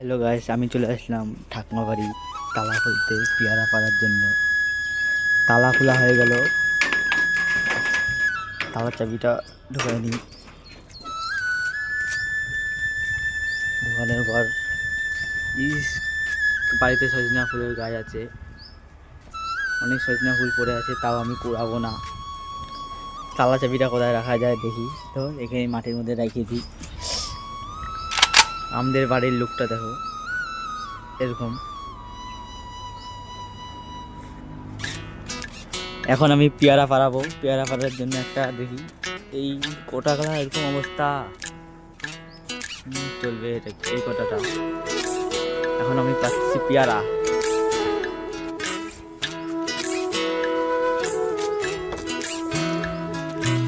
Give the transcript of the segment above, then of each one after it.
Hello guys আমি চলে আসলাম ঠাকুমা বাড়ি তালা খুলতে পেয়ারা পাড়ার জন্য। তালা খোলা হয়ে গেল। তালার চাবিটা ঢোকায়নি ঢোকানোর পর, ইস, বাড়িতে সজনা ফুলের গাছ আছে। অনেক সজনা ফুল পড়ে আছে, তাও আমি কুড়াবো না। তালা চাবিটা কোথায় রাখা যায় দেখি। তো এখানে মাটির মধ্যে রেখে দিই। আমাদের বাড়ির লোকটা দেখো। এরকম। এখন আমি পেয়ারা পাড়াবো পেয়ারা পাড়ার জন্য একটা দেখি। এই কোটাগুলা এরকম অবস্থা। চলবে এটা এই কোটাটা। এখন আমি পাচ্ছি পেয়ারা।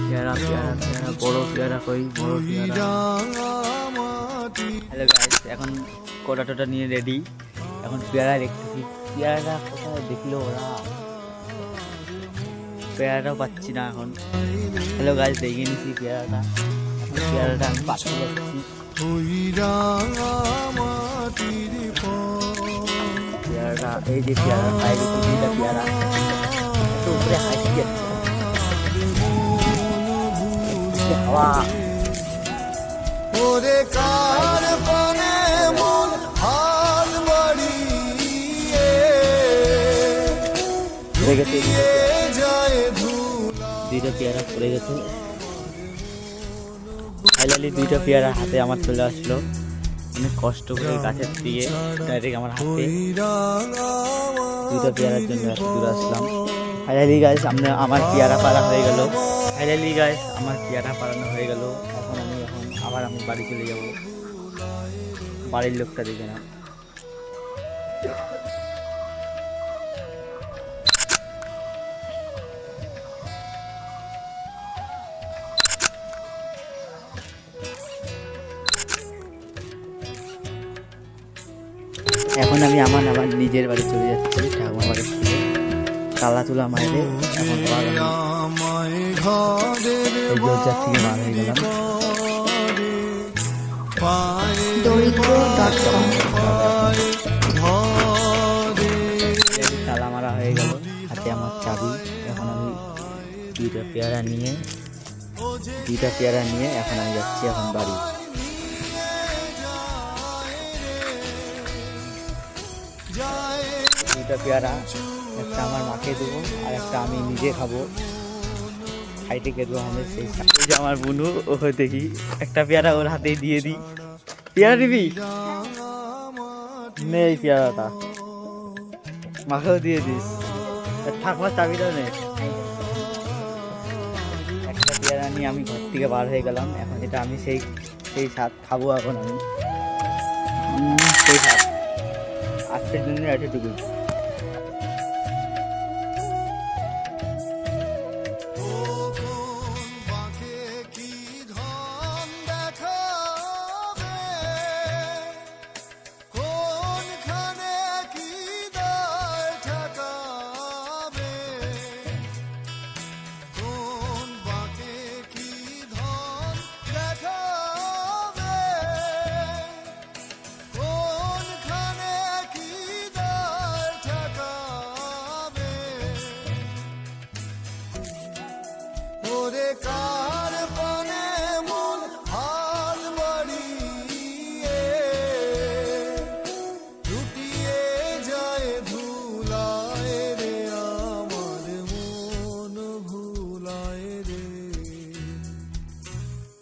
পেয়ারা পেয়ারা পেয়ারা। বড় পেয়ারা কই? বড় পেয়ারা। হ্যালো গাইস এখন কোটা টোটা নিয়ে রেডি এখন পেয়ারা দেখতেছি। পেয়ারাটা কোথায় দেখল ওরা? পেয়ারাটাও পাচ্ছি না এখন। হ্যালো গাইস দেখে নিছি পেয়ারাটা। পেয়ারাটা আমি পাচ্ছি পেয়ারাটা, এই যে পেয়ারা বাইরে দুইটা পেয়ারা। উপরে হাঁটি যাচ্ছে। হাওয়া। ওরে কার পানে মন হাল বাড়িয়ে? যায় ধুলা। দুইটা পেয়ারা পড়ে গেছে। ফাইনালি দুইটা পেয়ারা হাতে আমার চলে আসলো। অনেক কষ্ট করে গাছের দিয়ে ডাইরেক্ট আমার হাতে দুইটা পেয়ারার জন্য দূর আসলাম। ফাইনালি গাছ আমরা আমার পেয়ারা পাড়া হয়ে গেল। ফাইনালি গাছ আমার পেয়ারা পাড়ানো হয়ে গেল। আবার আমি বাড়ি চলে যাব। বাড়ির লোকটা দেখে না এখন আমি আমার আমার নিজের বাড়ি চলে যাচ্ছি ঠাকুমা বাড়ি থেকে তালা তুলা মাইরে এখন থেকে বার হয়ে গেলাম। তালা মারা হয়ে গেল। হাতে আমার চাবি। এখন আমি দুইটা পেয়ারা নিয়ে, দুইটা পেয়ারা নিয়ে এখন আমি যাচ্ছি এখন বাড়ি। দুইটা পেয়ারা, একটা আমার মাকে দেবো আর একটা আমি নিজে খাব। খাইতে কেটবো আমাদের সেই যে আমার বুনু ও দেখি। একটা পেয়ারা ওর হাতে দিয়ে দিই। পেয়ারা দিবি নে এই পেয়ারাটা মাকেও দিয়ে দিস ঠাকুমার চাবিটা নে একটা পেয়ারা নিয়ে আমি ঘর থেকে বার হয়ে গেলাম এখন এটা আমি সেই সেই স্বাদ খাব এখন আমি সেই স্বাদ আজকের জন্য এতটুকুই